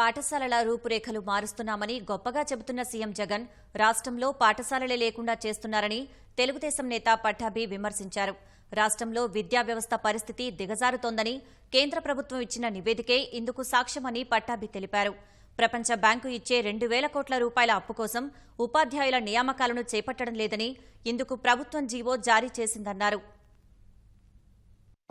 పాఠశాలల రూపురేఖలు మారుస్తున్నామని గొప్పగా చెబుతున్న సీఎం జగన్ రాష్ట్రంలో పాఠశాలలే లేకుండా చేస్తున్నారని తెలుగుదేశం నేత పట్టాభి విమర్శించారు. రాష్ట్రంలో విద్యా వ్యవస్థ పరిస్థితి దిగజారుతోందని కేంద్ర ప్రభుత్వం ఇచ్చిన నివేదికే ఇందుకు సాక్ష్యమని పట్టాభి తెలిపారు. ప్రపంచ బ్యాంకు ఇచ్చే రెండు వేల కోట్ల రూపాయల అప్పు కోసం ఉపాధ్యాయుల నియామకాలను చేపట్టడం లేదని ఇందుకు ప్రభుత్వం జీవో జారీ చేసిందన్నారు.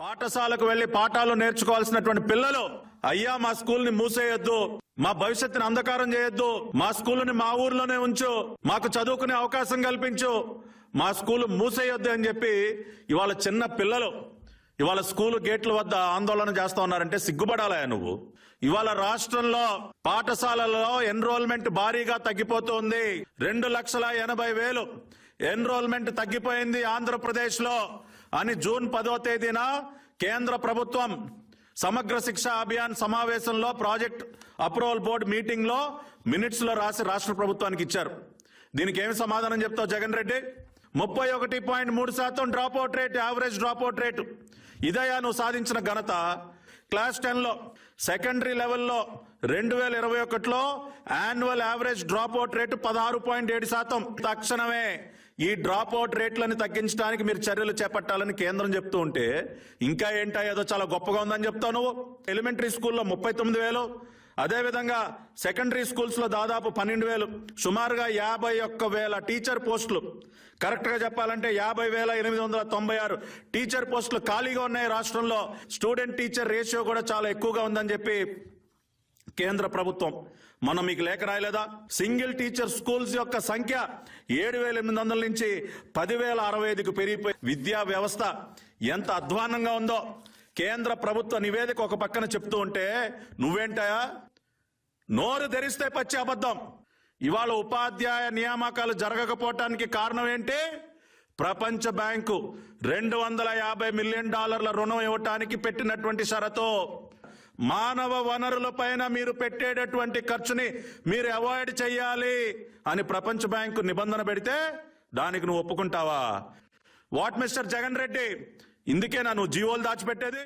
పాఠశాలకు వెళ్ళి పాఠాలు నేర్చుకోవాల్సినటువంటి పిల్లలు అయ్యా మా స్కూల్ని మూసేయొద్దు. మా భవిష్యత్తుని అంధకారం చేయొద్దు. మా స్కూల్ని మా ఊర్లోనే ఉంచు. మాకు చదువుకునే అవకాశం కల్పించు. మా స్కూల్ మూసేయొద్దు అని చెప్పి ఇవాళ చిన్న పిల్లలు ఇవాళ స్కూల్ గేట్ల వద్ద ఆందోళన చేస్తా ఉన్నారంటే సిగ్గుపడాలయా నువ్వు? ఇవాళ రాష్ట్రంలో పాఠశాలలో ఎన్రోల్మెంట్ భారీగా తగ్గిపోతుంది. రెండు లక్షల ఎనభై వేలు ఎన్రోల్మెంట్ తగ్గిపోయింది ఆంధ్రప్రదేశ్లో అని జూన్ పదో తేదీన కేంద్ర ప్రభుత్వం సమగ్ర శిక్ష అభియాన్ సమావేశంలో ప్రాజెక్ట్ అప్రూవల్ బోర్డు మీటింగ్లో మినిట్స్లో రాసి రాష్ట్ర ప్రభుత్వానికి ఇచ్చారు. దీనికి ఏమి సమాధానం చెప్తావు జగన్ రెడ్డి? ముప్పై ఒకటి పాయింట్ మూడు శాతం drop out rate average drop out rate. ఇదయా నువ్వు సాధించిన ఘనత. క్లాస్ టెన్లో సెకండరీ లెవెల్లో రెండు వేల ఇరవై ఒకటిలో annual average drop out rate పదహారు పాయింట్ ఏడు శాతం. తక్షణమే ఈ డ్రాప్ అవుట్ రేట్లను తగ్గించడానికి మీరు చర్యలు చేపట్టాలని కేంద్రం చెప్తూ ఉంటే ఇంకా ఏంటో ఏదో చాలా గొప్పగా ఉందని చెప్తావు నువ్వు. ఎలిమెంటరీ స్కూల్లో ముప్పై తొమ్మిది వేలు అదేవిధంగా సెకండరీ స్కూల్స్లో దాదాపు పన్నెండు వేలు సుమారుగా యాభై ఒక్క వేల టీచర్ పోస్టులు కరెక్ట్గా చెప్పాలంటే యాభై వేల ఎనిమిది వందల తొంభై ఆరు టీచర్ పోస్టులు ఖాళీగా ఉన్నాయి రాష్ట్రంలో. స్టూడెంట్ టీచర్ రేషియో కూడా చాలా ఎక్కువగా ఉందని చెప్పి కేంద్ర ప్రభుత్వం. మనం మీకు లేఖ రాయలేదా? సింగిల్ టీచర్ స్కూల్స్ యొక్క సంఖ్య ఏడు వేల ఎనిమిది వందల నుంచి పదివేల అరవై ఐదుకు పెరిగిపోయి విద్యా వ్యవస్థ ఎంత అధ్వానంగా ఉందో. కేంద్ర ప్రభుత్వ నివేదిక ఒక పక్కన చెప్తూ ఉంటే నువ్వేంటయా నోరు ధరిస్తే పచ్చి అబద్ధం. ఇవాళ ఉపాధ్యాయ నియామకాలు జరగకపోవటానికి కారణం ఏంటి? ప్రపంచ బ్యాంకు రెండు వందల యాభై మిలియన్ డాలర్ల రుణం ఇవ్వటానికి పెట్టినటువంటి షరతు. మానవ వనరుల పైన మీరు పెట్టేటటువంటి ఖర్చుని మీరు అవాయిడ్ చేయాలి అని ప్రపంచ బ్యాంకు నిబంధన పెడితే దానికి నువ్వు ఒప్పుకుంటావా? వాట్ మిస్టర్ జగన్ రెడ్డి ఇందుకేనా నువ్వు జీవోలు దాచిపెట్టేది?